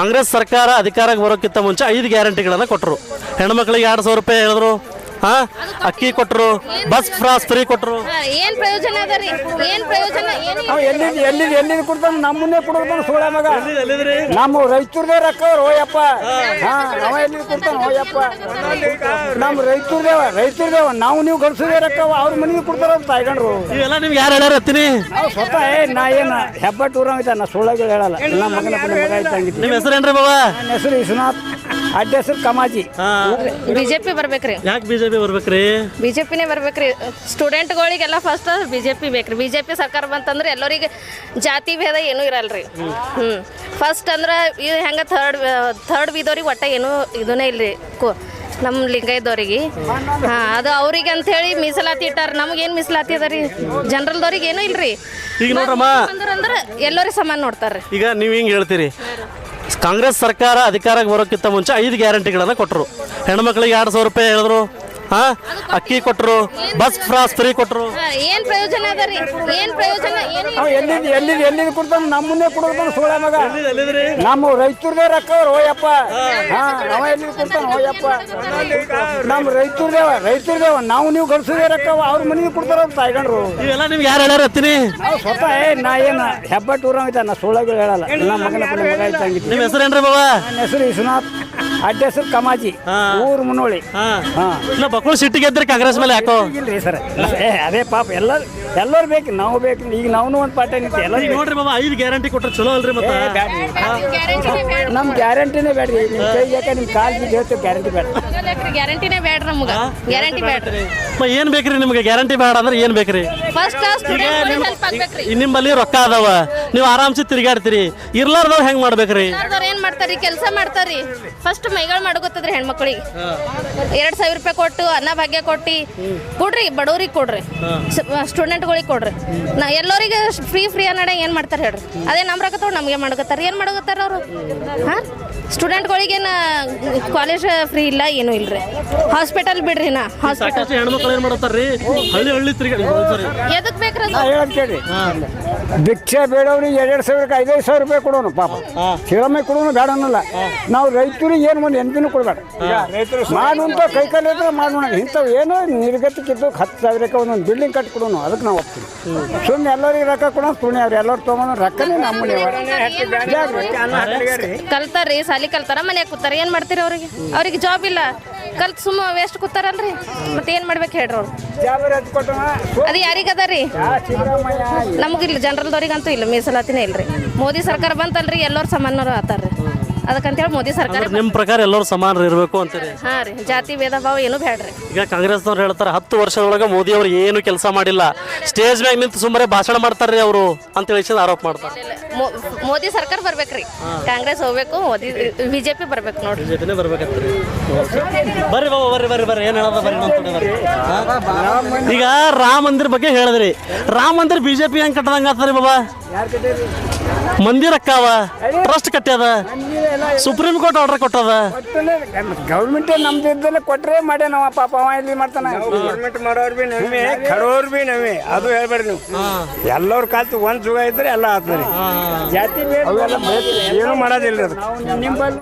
ಕಾಂಗ್ರೆಸ್ ಸರ್ಕಾರ ಅಧಿಕಾರಕ್ಕೆ ಬರೋಕ್ಕಿಂತ ಮುಂಚೆ ಐದು ಗ್ಯಾರಂಟಿಗಳನ್ನು ಕೊಟ್ಟರು. ಹೆಣ್ಮಕ್ಳಿಗೆ ಎರಡು ಸಾವಿರ ರೂಪಾಯಿ ಹೇಳಿದ್ರು. ಹಾ? ಅಕ್ಕಿ ಕೊಟ್ಟರು ಬಸ್ ಫ್ರಾಸ್ ಫ್ರೀ ಕೊಟ್ಟರು ಏನ್ ಪ್ರಯೋಜನ ಅದ ರೀ? ಏನ್ ಪ್ರಯೋಜನ? ಏನು ಅವ ಎಲ್ಲಿದ್ ಎಲ್ಲಿದ್ ಎಲ್ಲಿದ್ ಕೊಡ್ತಾನ? ನಮ್ಮನ್ನೇ ಕೊಡ್ತಾನ ಸೋಳ ಮಗ. ನಮ್ಮ ರೈತರದೇ ರೊಕ್ಕ ಅವ್ರು ಹೋಯಪ್ಪ ಹಾ. ಅವ ಎಲ್ಲಿದ್ ಕೊಡ್ತಾನ? ಹೋಯಪ್ಪ ನಮ್ಮ ರೈತರದೇವ ರೈತರದೇವ ನಾವು ನೀವು ಗಳಿಸೋದೇ ರೊಕ್ಕ ಅವ ಅವ್ರ ಮನೆಗೆ ಕೊಡ್ತಾರ ಅಂತ ತಾಯ್ಕೊಂಡ್ರು ಇವೆಲ್ಲ ನಿಮ್ಗೆ ಯಾರು ಹೇಳ್ಯಾರ ಹತ್ತೀನಿ? ನಾವು ಸ್ವತಃ ಏ ನಾ ಏನ ಹೆಬ್ಬಟ್ಟು ಊರ ಐತ ನಾ ಸೋಳಗಳು ಹೇಳಲ್ಲ. ನಮ್ಮ ಮಗನ ಮಗ ಇದ್ದಂಗಿದ್ದೆ ನಿಮ್ಮ ಹೆಸರೇನ್ರಿ ಬಾಬಾ? ನನ್ನ ಹೆಸರು ವಿಶ್ವನಾಥ್. ಅಡ್ಡ ಹೆಸರು ಕಮಾಜಿ. ಬಿಜೆಪಿ ಬರ್ಬೇಕ್ರಿ. ಯಾಕೆ ಬಿಜೆಪಿ ಬರ್ಬೇಕ್ರಿ? ಬಿಜೆಪಿನೇ ಬರ್ಬೇಕ್ರಿ. ಸ್ಟೂಡೆಂಟ್ಗಳಿಗೆಲ್ಲ ಫಸ್ಟ್ ಬಿಜೆಪಿ ಬೇಕ್ರಿ. ಬಿಜೆಪಿ ಸರ್ಕಾರ ಬಂತಂದ್ರೆ ಎಲ್ಲರಿಗೆ ಜಾತಿ ಭೇದ ಏನೂ ಇರಲ್ರಿ. ಹ್ಞೂ ಫಸ್ಟ್ ಅಂದ್ರೆ ಇದು ಹೆಂಗೆ ಥರ್ಡ್ ಥರ್ಡ್ ಬಿದವ್ರಿಗೆ ಒಟ್ಟ ಏನೂ ಇದನ್ನೇ ಇಲ್ರಿ. ಕೋ ನಮ್ಮ ಲಿಂಗಾಯದವ್ರಿಗೆ ಹಾಂ ಅದು ಅವ್ರಿಗೆ ಅಂಥೇಳಿ ಮೀಸಲಾತಿ ಇಟ್ಟಾರ. ನಮ್ಗೇನು ಮೀಸಲಾತಿ ಅದ ರೀ? ಜನರಲ್ದವ್ರಿಗೆ ಏನೂ ಇಲ್ರಿ. ಈಗ ನೋಡ್ರಮ್ಮ. ಅಂದ್ರೆ ಎಲ್ಲರಿಗೆ ಸಮಾನ ನೋಡ್ತಾರೆ ಈಗ ನೀವು ಹಿಂಗೆ ಹೇಳ್ತೀರಿ. ಕಾಂಗ್ರೆಸ್ ಸರ್ಕಾರ ಅಧಿಕಾರಕ್ಕೆ ಬರೋಕ್ಕಿಂತ ಮುಂಚೆ ಐದು ಗ್ಯಾರಂಟಿಗಳನ್ನು ಕೊಟ್ಟರು. ಹೆಣ್ಮಕ್ಳಿಗೆ ಎರಡು ಸಾವಿರ ರೂಪಾಯಿ ಹೇಳಿದ್ರು. ಹಾ? ಅಕ್ಕಿ ಕೊಟ್ಟರು ಬಸ್ ಫ್ರಾಸ್ ಫ್ರೀ ಕೊಟ್ಟರು ಏನು ಪ್ರಯೋಜನ ಅದ ರೀ? ಏನು ಪ್ರಯೋಜನ? ಏನು ಅವ ಎಲ್ಲಿದ್ ಎಲ್ಲಿದ್ ಎಲ್ಲಿದ್ ಕೊಡ್ತಾನ? ನಮ್ಮನ್ನೇ ಕೊಡ್ತಾನ ಸೋಳ ಮಗ. ನಮ್ಮ ರೈತರದೇ ರೊಕ್ಕ ಅವ್ರು ಹೋಯಪ್ಪ. ಹಾ. ಅವ ಎಲ್ಲಿದ್ ಕೊಡ್ತಾನ? ಓಯಪ್ಪ ನಮ್ಮ ರೈತರದೇವ ರೈತರದೇವ ನಾವು ನೀವು ಗಳಿಸೋದೇ ರೊಕ್ಕ ಅವ. ಅವ್ರ ಮನೆಗೆ ಕೊಡ್ತಾರ ಅಂತ ತಾಯ್ಕೊಂಡ್ರು ಇವೆಲ್ಲ ನಿಮ್ಗೆ ಯಾರು ಹೇಳ್ಯಾರ ಹತ್ತೀನಿ? ನಾವು ಸ್ವತಃ ಏ ನಾ ಏನ ಹೆಬ್ಬಟ್ಟು ಊರ ಐತ ನಾ ಸೋಳಗಳು ಹೇಳಲ್ಲ. ನಮ್ಮ ಮಗನ ಮಗ ಇದ್ದಂಗಿದ್ದೆ. ನಿಮ್ಮ ಹೆಸರೇನ್ರಿ ಬಾಬಾ ನನ್ನ ಹೆಸರು ವಿಶ್ವನಾಥ್. ಅಡ್ಡ ಹೆಸರು ಕಮಾಜಿ ಊರು ಮುನ್ನೋಳಿ ಹಾ. ಹಾ. ಇಲ್ಲ ಬಕ್ಕಳು ಸಿಟ್ಟಿಗೆ ಗೆದ್ರೆ ಕಾಂಗ್ರೆಸ್ ಮೇಲೆ ಯಾಕೋ? ಇಲ್ರಿ ಸರ್. ಅದೇ ಪಾಪ ಎಲ್ಲ ಎಲ್ಲರೂ ಬೇಕು ನಾವು ಬೇಕು ಈಗ ನಾವು ಒಂದು ಪಾಠ ನಿಂತೆ ಎಲ್ಲ ಈಗ ನೋಡ್ರಿ ಬಾಬಾ ಐದು ಗ್ಯಾರಂಟಿ ಕೊಟ್ರೆ ಚಲೋ ಅಲ್ರಿ ಮತ್ತೆ? ಗ್ಯಾರಂಟಿನೇ ನಮ್ಮ ಗ್ಯಾರಂಟಿನೇ ಬೇಡ್ರಿ ನಿಮ್ಮ ಕೈ ಯಾಕೆ ನಿಮ್ಮ ಕಾಲ್ ಬಿದ್ದು ಹೇಳ್ತೇವೆ ಗ್ಯಾರಂಟಿ ಬೇಡ. ಗ್ಯಾರಂಟಿನೇ ಬೇಡ ನಮ್ಗೆ. ಗ್ಯಾರಂಟಿ ಬೇಡ ಮ ಏನ್ ಬೇಕ್ರಿ ನಿಮ್ಗೆ? ಗ್ಯಾರಂಟಿ ಬೇಡ ಅಂದ್ರೆ ಏನ್ ಬೇಕ್ರಿ? ಫಸ್ಟ್ ಕ್ಲಾಸ್ ಈಗ ನಿಮ್ ಹೆಲ್ಪ್ ಆಗ್ಬೇಕ್ರಿ. ಈ ನಿಮ್ಮಲ್ಲಿ ರೊಕ್ಕ ಅದಾವ. ನೀವು ಆರಾಮ್ಸೆ ತಿರ್ಗಾಡ್ತೀರಿ. ಇರ್ಲಾರ್ದವ್ ಹೆಂಗ್ ಮಾಡ್ಬೇಕ್ರಿ? ರೀ ಏನ್ ಮಾಡ್ತಾರಿ ಕೆಲಸ ಮಾಡ್ತಾರಿ ಫಸ್ಟ್ ಮೈಗಳು ಮಾಡ್ಕೊತದ್ರಿ ಹೆಣ್ಮಕ್ಳಿಗೆ. ಎರಡ್ ಸಾವಿರ ರೂಪಾಯಿ ಕೊಟ್ಟು ಅನ್ನ ಭಾಗ್ಯ ಕೊಟ್ಟು ಕೊಡ್ರಿ ಬಡವ್ರಿಗೆ ಕೊಡ್ರಿ. ಸ್ಟೂಡೆಂಟ್ಗಳಿಗೆ ಕೊಡ್ರಿ. ನಾ ಎಲ್ಲರಿಗೆ ಫ್ರೀ ಫ್ರೀ ಅನ್ನಡ ಏನ್ ಮಾಡ್ತಾರೆ ಹೇಳ್ರಿ. ಅದೇ ನಮ್ಮ ರೊಕ್ಕ ತಗೊಂಡು ನಮಗೆ ಮಾಡ್ಕೊತಾರ. ಏನ್ ಮಾಡ್ಕೊತಾರ ಅವರು? ಹಾ? ಸ್ಟೂಡೆಂಟ್ಗಳಿಗೇನ ಕಾಲೇಜ್ ಫ್ರೀ ಇಲ್ಲ ಏನೂ ಇಲ್ರಿ. ಹಾಸ್ಪಿಟಲ್ ಬಿಡ್ರಿ ನಾ ಹಾಸ್ಪಿಟಲ್. ಸಾಕಷ್ಟು ಹೆಣ್ಮಕ್ಳು ಏನ್ ಮಾಡ್ತಾರ್ರಿ ಹಳ್ಳಿ ಹಳ್ಳಿ ತಿರ್ಗಾಡಿ sorry. ಎದಕ್ ಬೇಕ್ರಿ ಭಿಕ್ಷೆ ಬೇಡವ್ರಿಗೆ ಎರಡೆರಡು ಸಾವಿರಕ್ಕೆ ಐದೈದು ಸಾವಿರ ರೂಪಾಯಿ ಕೊಡೋನು ಪಾಪ. ಶಿವಮೆ ಕೊಡೋನು ಬೇಡ ಅನ್ನಲ್ಲ. ನಾವು ರೈತರಿಗೆ ಏನು ಒಂದು ಎಂದಿನೂ ಕೊಡಬೇಡ. ಮಾಡುವಂತ ಕೈ ಕಾಲು ಇದ್ರೆ ಮಾಡೋಣ. ಇಂಥವು ಏನೋ ನಿರ್ಗತಿಕ್ಕಿದ್ದು ಹತ್ತು ಸಾವಿರಕ್ಕೆ ಒಂದೊಂದು ಬಿಲ್ಡಿಂಗ್ ಕಟ್ಟಿ ಕೊಡೋನು ಅದಕ್ಕೆ ನಾವು ಹೋಗ್ತೀವಿ. ಸುಮ್ಮನೆ ಎಲ್ಲರಿಗೆ ರೊಕ್ಕ ಕೊಡೋಣ ಸುಮ್ಮನೆ ಅವ್ರು ಎಲ್ಲರೂ ತೊಗೊಂಡು ರೊಕ್ಕನೇ ನಮ್ಮನೆ ಕಲ್ತಾರ್ರಿ ಸಾಲಿ ಕಲ್ತಾರ ಮನ್ಯಾಗ ಕೂತಾರ. ಏನ್ ಮಾಡ್ತೀರಿ ಅವ್ರಿಗೆ? ಅವ್ರಿಗೆ ಜಾಬ್ ಇಲ್ಲ. ಕಲ್ತ್ ಸುಮ್ಮ ವೇಸ್ಟ್ ಕೂತಾರಲ್ರಿ? ಮತ್ತೆ ಏನ್ ಮಾಡ್ಬೇಕು ಹೇಳ್ರಿ ಅವ್ರು? ಅದು ಯಾರಿಗದ ರೀ? ನಮಗಿಲ್ಲ ಜನರಲ್ದವ್ರಿಗಂತೂ ಇಲ್ಲ, ಮೀಸಲಾತಿನೇ ಇಲ್ರಿ. ಮೋದಿ ಸರ್ಕಾರ ಬಂತಲ್ರಿ, ಎಲ್ಲರೂ ಸಮಾನರು ಆತಾರ್ರಿ. ಅದಕ್ಕಂತೇಳಿ ಮೋದಿ ಸರ್ಕಾರ ನಿಮ್ಮ ನಿಮ್ ಪ್ರಕಾರ ಎಲ್ಲರೂ ಸಮಾನರು ಇರಬೇಕು ಅಂತೀರಿ? ಹಾ ರೀ ಜಾತಿ ಭೇದ ಭಾವ ಏನು ಬೇಡ್ರಿ ಈಗ ಕಾಂಗ್ರೆಸ್ನವ್ರು ಹೇಳ್ತಾರೆ ಹತ್ತು ವರ್ಷದೊಳಗೆ ಮೋದಿ ಅವರು ಏನು ಕೆಲಸ ಮಾಡಿಲ್ಲ. ಸ್ಟೇಜ್ ಮ್ಯಾಗ ನಿಂತು ಸುಮ್ಮನೆ ಭಾಷಣ ಮಾಡ್ತಾರ್ರಿ ಅವರು ಅಂತ ಹೇಳಿ ಆರೋಪ ಮಾಡ್ತಾರೆ. ಮೋ- ಮೋದಿ ಸರ್ಕಾರ ಬರ್ಬೇಕ್ರಿ. ಕಾಂಗ್ರೆಸ್ ಹೋಗ್ಬೇಕು ಮೋದಿ ಬಿಜೆಪಿ ಬರ್ಬೇಕು ನೋಡ್ರಿ. ಬಿಜೆಪಿನೇ ಬರ್ಬೇಕಂತ್ರಿ. ಬರ್ರಿ ಬಾಬಾ ಬರ್ರಿ ಬರ್ರಿ ಬರ್ರಿ. ಏನು ಹೇಳೋದ ಬರ್ರಿ ನಮ್ ಕಡೆ ಬರ್ರಿ ಹಾ? ಈಗ ರಾಮ ಮಂದಿರ ಬಗ್ಗೆ ಹೇಳಿದ್ರಿ. ರಾಮ ಮಂದಿರ ಬಿಜೆಪಿ ಹೆಂಗ್ ಕಟ್ಟದಂಗ ಆತದ್ರಿ ಬಾಬಾ? ಮಂದಿರ ಅಕ್ಕಾವ ಟ್ರಸ್ಟ್ ಕಟ್ಟ್ಯದ ಸುಪ್ರೀಂ ಕೋರ್ಟ್ ಆರ್ಡರ್ ಕೊಟ್ಟದ ಗೌರ್ಮೆಂಟ್ ನಮ್ದಿದ್ದಲ್ಲೇ ಕೊಟ್ರೆ ಮಾಡ್ಯ ನಾವ. ಪಾಪ ಅವ ಇಲ್ಲಿ ಮಾಡ್ತಾನ. ಗೌರ್ಮೆಂಟ್ ಮಾಡೋರು ಬಿ ನಮೇ ಕಡೋರ್ ಬಿ ನಮೇ ಅದು ಹೇಳ್ಬೇಡ್ರಿ ನೀವು. ಎಲ್ಲರ ಕಾಲ್ತು ಒಂದ್ ಜುಗ ಇದ್ರೆ ಎಲ್ಲ ಆತ್ರಿ ಜಾತಿ ಏನು ಮಾಡೋದಿಲ್ಲ ಅದು.